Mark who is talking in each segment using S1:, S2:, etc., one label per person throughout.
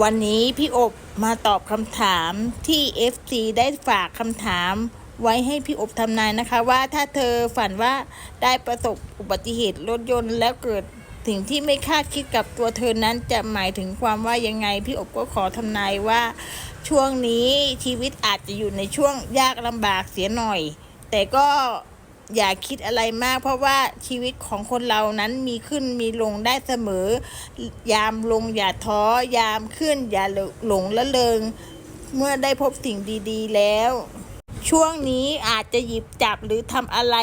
S1: วันนี้พี่อบมาตอบคำถามที่ FC ได้ฝากคำถามไว้ให้พี่อบทำนายนะคะ ว่าถ้าเธอฝันว่าได้ประสบอุบัติเหตุรถยนต์แล้วเกิดสิ่งที่ไม่คาดคิดกับตัวเธอนั้นจะหมายถึงความว่ายังไง พี่อบก็ขอทำนายว่า ช่วงนี้ชีวิตอาจจะอยู่ในช่วงยากลำบากเสียหน่อย แต่ก็ อย่าคิดอะไรมาก เพราะว่าชีวิตของคนเรานั้นมีขึ้นมีลงได้เสมอ ยามลงอย่าท้อยามขึ้นอย่าหลงละเลงเมื่อได้พบสิ่งดี ๆ แล้ว ช่วงนี้อาจจะหยิบจับหรือทำอะไร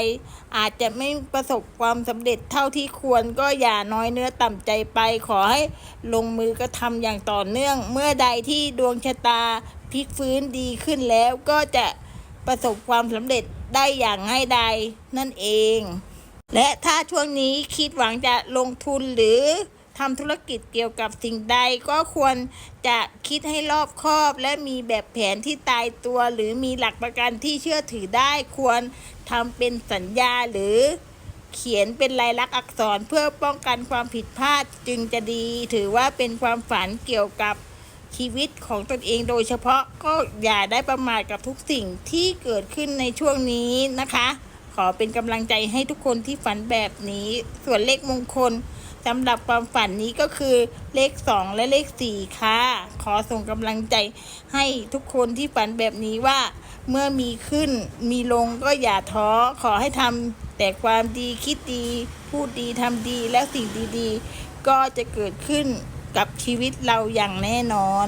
S1: อาจจะไม่ประสบความสำเร็จเท่าที่ควรก็อย่าน้อยเนื้อต่ำใจไปขอให้ลงมือกระทำอย่างต่อเนื่อง เมื่อใดที่ดวงชะตาพลิกฟื้นดีขึ้นแล้วก็จะ ประสบความสำเร็จได้อย่างง่ายดายนั่นเอง และถ้าช่วงนี้คิดหวังจะลงทุนหรือทำธุรกิจเกี่ยวกับสิ่งใดก็ควรจะคิดให้รอบคอบ และมีแบบแผนที่ตายตัว หรือมีหลักประกันที่เชื่อถือได้ควรทำเป็นสัญญาหรือเขียนเป็นลายลักษณ์อักษรเพื่อป้องกันความผิดพลาดจึงจะดี ถือว่าเป็นความฝันเกี่ยวกับ ชีวิตของตนเองโดยเฉพาะก็อย่าได้ประมาทกับทุกสิ่งที่เกิดขึ้นในช่วงนี้นะคะ ขอเป็นกำลังใจให้ทุกคนที่ฝันแบบนี้ ส่วนเลขมงคลสำหรับความฝันนี้ก็คือเลข 2 และเลข 4 ค่ะ ขอส่งกำลังใจให้ทุกคนที่ฝันแบบนี้ว่า เมื่อมีขึ้นมีลงก็อย่าท้อ ขอให้ทำแต่ความดีคิดดี พูดดีทำดีและสิ่งดีๆ ก็จะเกิดขึ้น กับชีวิตเราอย่างแน่นอน